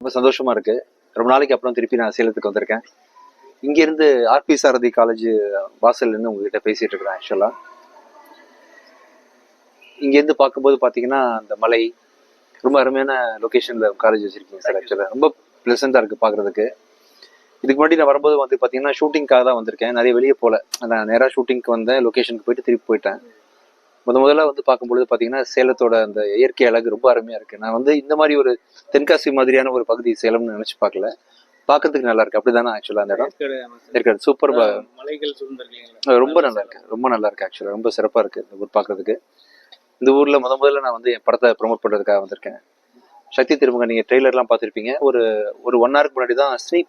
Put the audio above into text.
ரொம்ப சந்தோஷமா இருக்கு. ரொம்ப நாளைக்கு அப்புறம் திருப்பி நான் சேலத்துக்கு வந்திருக்கேன். இங்க இருந்து ஆர்பி சாரதி காலேஜ் வாசல்ல இருந்து உங்ககிட்ட பேசிட்டு இருக்கிறேன் ஆக்சுவலா இங்க இருந்து பார்க்கும்போது பாத்தீங்கன்னா அந்த மலை ரொம்ப அருமையான லொகேஷன்ல காலேஜ் வச்சிருக்கீங்க சார் ஆக்சுவலா ரொம்ப பிளசண்டா இருக்கு பாக்குறதுக்கு இதுக்கு முன்னாடி நான் வரும்போது வந்து பாத்தீங்கன்னா ஷூட்டிங்காக தான் வந்திருக்கேன். நிறைய வெளியே போல. நான் நேரா ஷூட்டிங்க்கு வந்தேன் லொகேஷனுக்கு போயிட்டு திருப்பி போயிட்டேன். முத முதல்ல வந்து பார்க்கும்பொழுது பாத்தீங்கன்னா சேலத்தோட அந்த இயற்கை அழகு ரொம்ப அருமையா இருக்கு. நான் வந்து இந்த மாதிரி ஒரு தென்காசி மாதிரியான ஒரு பகுதி சேலம்னு நினைச்சு பார்க்கல. பார்க்கறதுக்கு நல்லா இருக்கு. அப்படிதானே ஆக்சுவலா அந்த இடம். இருக்காது சூப்பர் ரொம்ப நல்லா இருக்கு. ரொம்ப நல்லா இருக்கு ஆக்சுவலா ரொம்ப சிறப்பா இருக்கு இந்த ஊர் பார்க்கிறதுக்கு. இந்த ஊர்ல முத முதல்ல நான் வந்து என் படத்தை ப்ரோமோட் பண்றதுக்காக வந்திருக்கேன். சக்தி திருமங்க நீங்க ட்ரெய்லர்லாம் பார்த்திருப்பீங்க. ஒரு ஒரு ஒன் ஹவருக்கு முன்னாடி தான் ஸ்னீக்